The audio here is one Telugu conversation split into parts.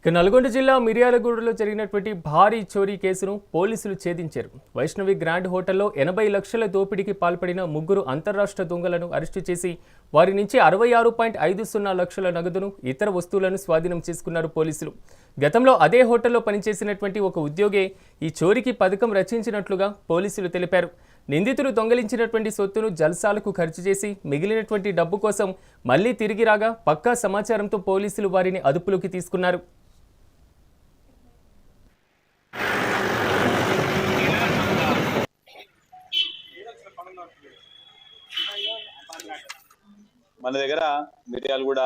ఇక నల్గొండ జిల్లా మిర్యాలగూడలో జరిగినటువంటి భారీ చోరీ కేసును పోలీసులు ఛేదించారు. వైష్ణవి గ్రాండ్ హోటల్లో ఎనభై లక్షల దోపిడీకి పాల్పడిన ముగ్గురు అంతర్రాష్ట్ర దొంగలను అరెస్టు చేసి వారి నుంచి అరవై ఆరు పాయింట్ ఐదు సున్నా లక్షల నగదును ఇతర వస్తువులను స్వాధీనం చేసుకున్నారు పోలీసులు. గతంలో అదే హోటల్లో పనిచేసినటువంటి ఒక ఉద్యోగే ఈ చోరీకి పథకం రచించినట్లుగా పోలీసులు తెలిపారు. నిందితులు దొంగలించినటువంటి సొత్తును జల్సాలకు ఖర్చు చేసి మిగిలినటువంటి డబ్బు కోసం మళ్ళీ తిరిగి రాగా పక్కా సమాచారంతో పోలీసులు వారిని అదుపులోకి తీసుకున్నారు. మన దగ్గర Miryalaguda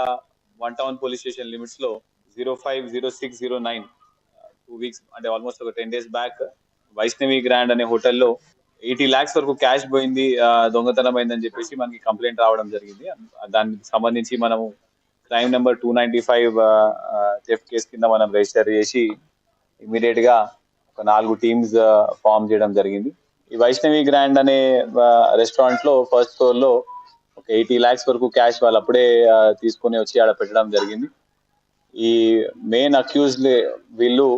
one town police station లిమిట్స్లో zero five zero six zero nine two weeks అంటే ఆల్మోస్ట్ ఒక ten days back Vaishnavi grand అనే హోటల్లో ఎయిటీ ల్యాక్స్ వరకు క్యాష్ పోయింది దొంగతనం అయిందని చెప్పేసి మనకి కంప్లైంట్ రావడం జరిగింది. దానికి సంబంధించి మనము crime number two ninety five theft case కింద మనం రిజిస్టర్ చేసి ఇమీడియట్గా ఒక నాలుగు టీమ్స్ ఫామ్ చేయడం జరిగింది. ఈ వైష్ణవి గ్రాండ్ అనే రెస్టారెంట్లో ఫస్ట్ ఫ్లోర్లో ఒక ఎయిటీ లాక్స్ వరకు క్యాష్ వాళ్ళు అప్పుడే తీసుకుని తీసుకొని వచ్చి ఆడ పెట్టడం జరిగింది. ఈ మెయిన్ అక్యూజ్ వీళ్ళు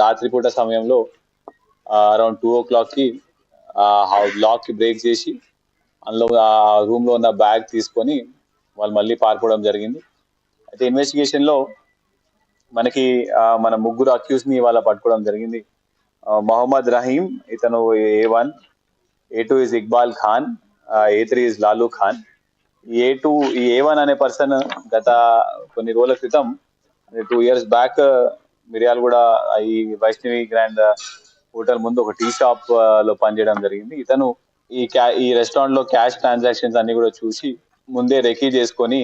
రాత్రిపూట సమయంలో అరౌండ్ టూ ఓ క్లాక్కి లాక్కి బ్రేక్ చేసి అందులో ఆ రూమ్లో ఉన్న బ్యాగ్ తీసుకొని వాళ్ళు మళ్ళీ పారిపోవడం జరిగింది. అయితే ఇన్వెస్టిగేషన్లో మనకి మన ముగ్గురు అక్యూస్ని వాళ్ళ పట్టుకోవడం జరిగింది. మొహమ్మద్ రహీం ఇతను A one A two is Iqbal Khan A three is Lalu Khan A two ఈ ఏ వన్ అనే పర్సన్ గత కొన్ని రోజుల క్రితం టూ ఇయర్స్ బ్యాక్ మిరియాలు కూడా ఈ వైష్ణవి గ్రాండ్ హోటల్ ముందు ఒక టీ షాప్లో పనిచేయడం జరిగింది. ఇతను ఈ క్యా ఈ రెస్టారెంట్లో క్యాష్ ట్రాన్సాక్షన్స్ అన్ని కూడా చూసి ముందే రెకీ చేసుకొని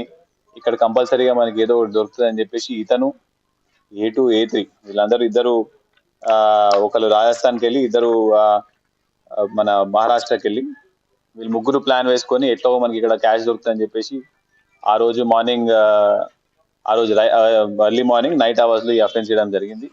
ఇక్కడ కంపల్సరీగా మనకి ఏదో ఒకటి దొరుకుతుంది అని చెప్పేసి ఇతను ఏ టూ ఏ త్రీ వీళ్ళందరూ ఇద్దరు ఒకరు రాజస్థాన్కి వెళ్ళి ఇద్దరు మన మహారాష్ట్రకి వెళ్ళి వీళ్ళు ముగ్గురు ప్లాన్ వేసుకొని ఎట్లో మనకి ఇక్కడ క్యాష్ దొరుకుతుందని చెప్పేసి ఆ రోజు మార్నింగ్ ఆ రోజు ఎర్లీ మార్నింగ్ నైట్ అవర్స్లో ఈ అఫెన్స్ చేయడం జరిగింది.